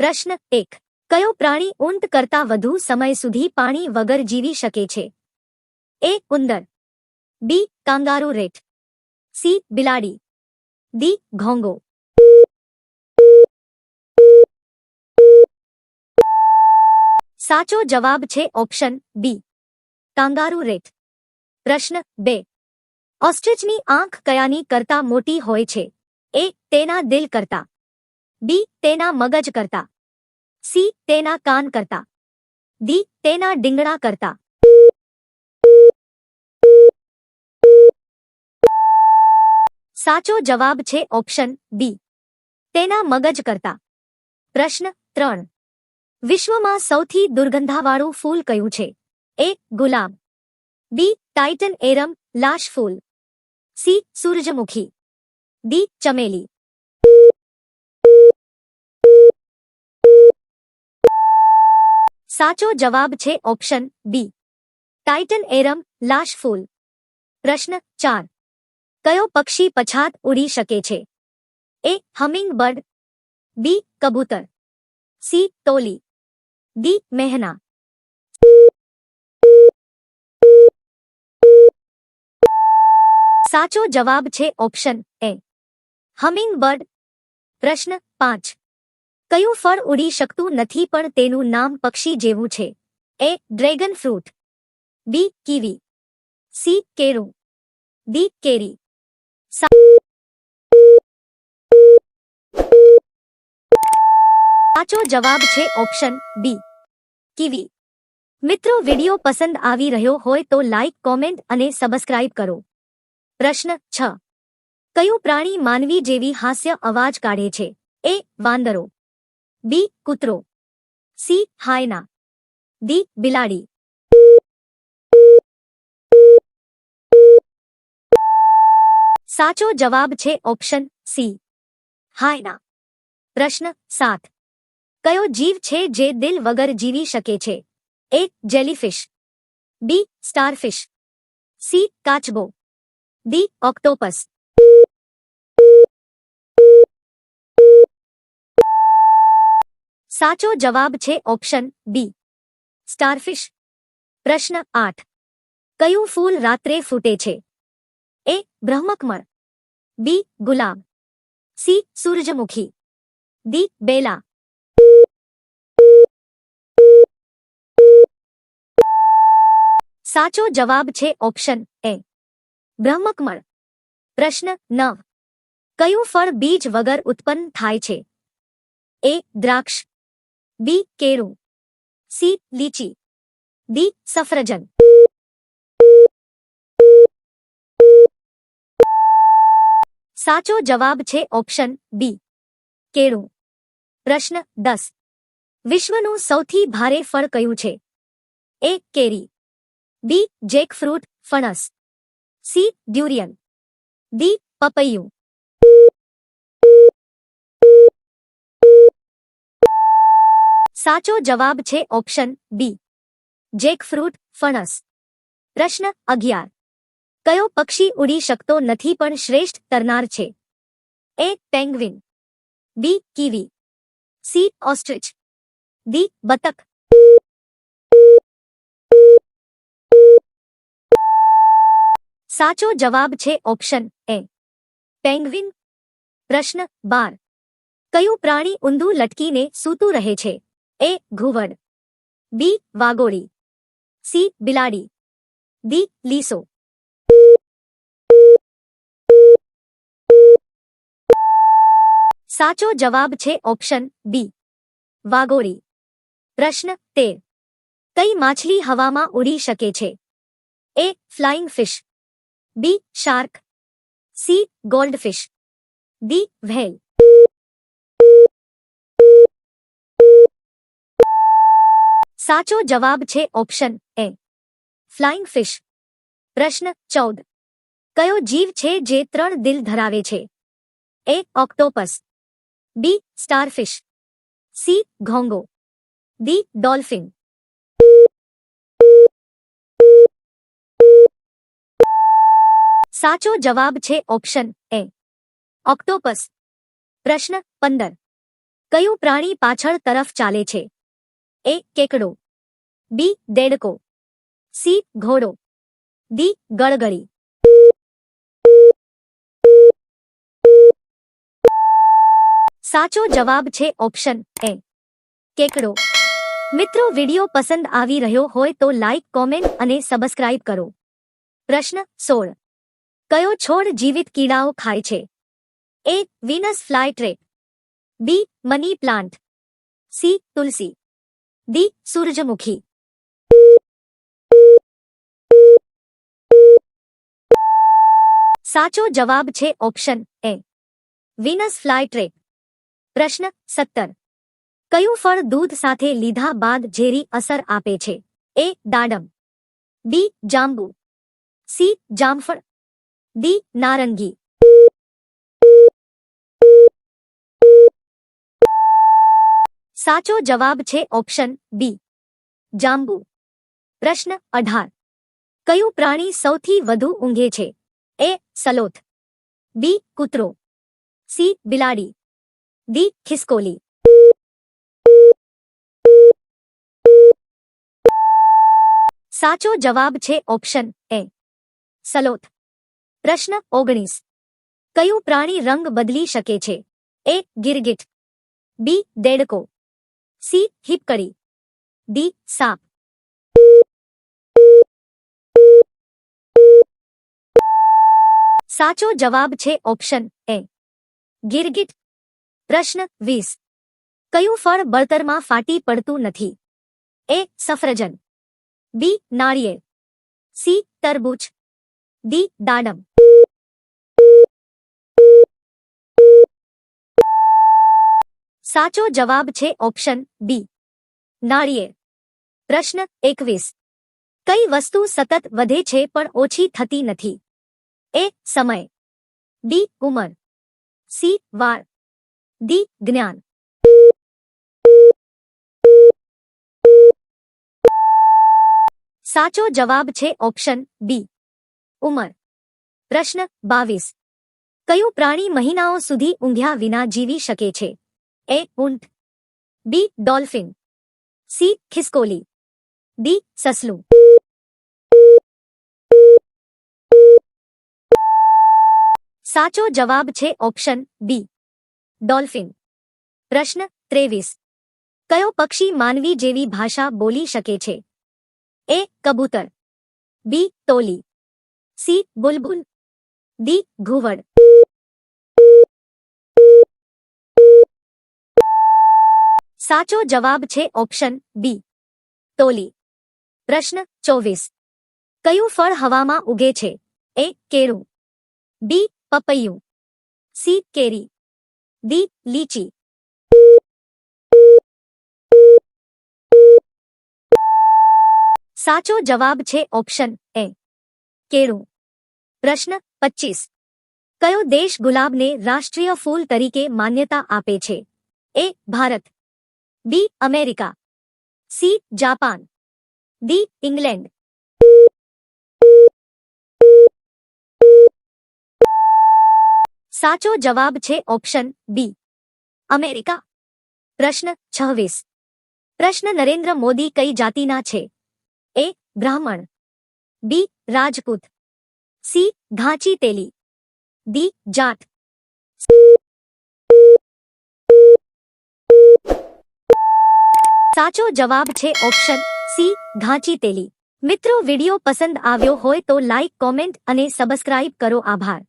પ્રશ્ન એક કયો પ્રાણી ઊંટ કરતા વધુ સમય સુધી પાણી વગર જીવી શકે છે એ ઉંદર બી કાંગારૂ રેટ સી બિલાડી ડી ઘોંગો સાચો જવાબ છે ઓપ્શન બી કાંગારૂ રેટ પ્રશ્ન બે ઓસ્ટ્રિચની આંખ કયાની કરતા મોટી હોય છે એ તેના દિલ કરતા બી, તેના મગજ કરતા. સી, તેના કાન કરતા. ડી, તેના ડીંગણા કરતા. સાચો જવાબ છે ઓપ્શન બી. તેના મગજ કરતા. પ્રશ્ન ત્રણ. વિશ્વમાં સૌથી દુર્ગંધાવાળું ફૂલ કયું છે? એ ગુલાબ બી, ટાઇટન એરમ, લાશ ફૂલ. સી, સૂરજમુખી. ડી, ચમેલી. સાચો જવાબ છે ઓપ્શન બી. ટાઇટન એરમ લાશ ફૂલ પ્રશ્ન ચાર. કયો પક્ષી પછાત ઉડી શકે છે? એ હમિંગ બર્ડ બી કબૂતર સી તોલી ડી મેહના સાચો જવાબ છે ઓપ્શન એ હમિંગ બર્ડ પ્રશ્ન પાંચ. કયું ફળ ઉડી શકતું નથી પણ તેનું નામ પક્ષી જેવું છે? A, dragon fruit. B, kiwi. C કેરું D, કેરી. સાચો જવાબ છે ઓપ્શન બી, કીવી. મિત્રો, વિડિયો પસંદ આવી રહ્યો હોય તો લાઇક કોમેન્ટ અને સબસ્ક્રાઇબ કરો. પ્રશ્ન છ. કયું પ્રાણી માનવી જેવી હાસ્ય અવાજ કાઢે છે? એ, વાંદરો. બી કૂતરો સી હાયના ડી બિલાડી સાચો જવાબ છે ઓપ્શન સી હાયના પ્રશ્ન સાત કયો જીવ છે જે દિલ વગર જીવી શકે છે A jellyfish B starfish C કાચબો ડી ઓક્ટોપસ સાચો જવાબ છે ઓપ્શન બી સ્ટારફિશ પ્રશ્ન આઠ કયું ફૂલ રાત્રે ફૂટે છે એ બ્રહ્મકમળ બી ગુલાબ સી સૂરજમુખી ડી બેલા સાચો જવાબ છે ઓપ્શન એ બ્રહ્મકમળ પ્રશ્ન નવ કયું ફળ બીજ વગર ઉત્પન્ન થાય છે એ દ્રાક્ષ બી, કેળું. સી, લીચી. ડી, સફરજન. સાચો જવાબ છે ઓપ્શન બી, કેળું. પ્રશ્ન દસ. વિશ્વનું સૌથી ભારે ફળ કયું છે? એ, કેરી. B, jackfruit, ફણસ. C, durian. D, પપૈયું. સાચો જવાબ છે ઓપ્શન બી જેકફ્રૂટ ફણસ પ્રશ્ન અગિયાર કયો પક્ષી ઉડી શકતો નથી પણ શ્રેષ્ઠ તરનાર છે A penguin B kiwi C ostrich D બતક સાચો જવાબ છે ઓપ્શન એ પેંગ્વિન પ્રશ્ન બાર કયું પ્રાણી ઊંધું લટકીને સૂતું રહે છે એ ઘુવડ બી વાગોળી સી બિલાડી ડી લીસો સાચો જવાબ છે ઓપ્શન બી વાગોળી પ્રશ્ન તેર. કઈ માછલી હવામાં ઉડી શકે છે? A flying fish B shark C goldfish D whale સાચો જવાબ છે ઓપ્શન એ ફ્લાઇંગ ફિશ પ્રશ્ન ચૌદ કયો જીવ છે જે ત્રણ દિલ ધરાવે છે A octopus B starfish C ઘોંગો D dolphin સાચો જવાબ છે ઓપ્શન એ ઓક્ટોપસ પ્રશ્ન પંદર કયું પ્રાણી પાછળ તરફ ચાલે છે એ કેકડો બી દેડકો સી ઘોડો ડી ગળગળી સાચો જવાબ છે ઓપ્શન એ કેકડો મિત્રો, વિડિયો પસંદ આવી રહ્યો હોય તો લાઈક કોમેન્ટ અને સબસ્ક્રાઇબ કરો. પ્રશ્ન સોળ. કયો છોડ જીવિત કીડાઓ ખાય છે? A Venus fly trap B money plant C Tulsi. D સૂરજમુખી સાચો જવાબ છે option A Venus flytrap પ્રશ્ન સત્તર કયું ફળ દૂધ સાથે લીધા બાદ ઝેરી અસર આપે છે એ દાડમ બી જાંબુ સી જામફળ ડી નારંગી સાચો જવાબ છે ઓપ્શન બી જાંબુ પ્રશ્ન અઢાર કયું પ્રાણી સૌથી વધુ ઊંઘે છે એ સલોથ બી કૂતરો સી બિલાડી ડી ખિસકોલી સાચો જવાબ છે ઓપ્શન એ સલોથ પ્રશ્ન ઓગણીસ કયું પ્રાણી રંગ બદલી શકે છે એ ગિરગિટ બી દેડકો સી હિપકડી ડી સાપ સાચો જવાબ છે ઓપ્શન એ ગિરગિટ પ્રશ્ન વીસ કયું ફળ બળતરમાં ફાટી પડતું નથી એ સફરજન બી નાળિયેર સી તરબૂચ ડી દાડમ સાચો જવાબ છે ઓપ્શન બી. નાળિયેર. પ્રશ્ન એકવીસ. કઈ વસ્તુ સતત વધે છે પણ ઓછી થતી નથી? એ સમય. ડી ઉંમર. સી વાર ડી જ્ઞાન. સાચો જવાબ છે ઓપ્શન બી. ઉંમર. પ્રશ્ન બાવીસ. કયું પ્રાણી મહિનાઓ સુધી ઊંઘ્યા વિના જીવી શકે છે? એ ઊંટ બી ડોલ્ફિન સી ખિસકોલી ડી સસલું સાચો જવાબ છે ઓપ્શન બી ડોલ્ફિન પ્રશ્ન ત્રેવીસ કયો પક્ષી માનવી જેવી ભાષા બોલી શકે છે એ કબૂતર બી તોલી સી બુલબુલ ડી ઘુવડ સાચો જવાબ છે ઓપ્શન બી તોલી પ્રશ્ન ચોવીસ કયું ફળ હવામાં ઉગે છે એ કેળું બી પપૈયું સી કેરી ડી લીચી સાચો જવાબ છે ઓપ્શન એ કેળું પ્રશ્ન પચીસ કયો દેશ ગુલાબને રાષ્ટ્રીય ફૂલ તરીકે માન્યતા આપે છે એ Bharat B America C Japan D England સાચો જવાબ છે ઓપ્શન બી અમેરિકા પ્રશ્ન છવ્વીસ. પ્રશ્ન નરેન્દ્ર મોદી કઈ જાતિના છે? A Brahmin. B Rajput. C Ghanchi Teli. D Jat. સાચો જવાબ છે ઓપ્શન સી, ઘાંચી તેલી. મિત્રો, વીડિયો પસંદ આવ્યો હોય તો લાઈક, કોમેન્ટ અને સબસ્ક્રાઇબ કરો. આભાર.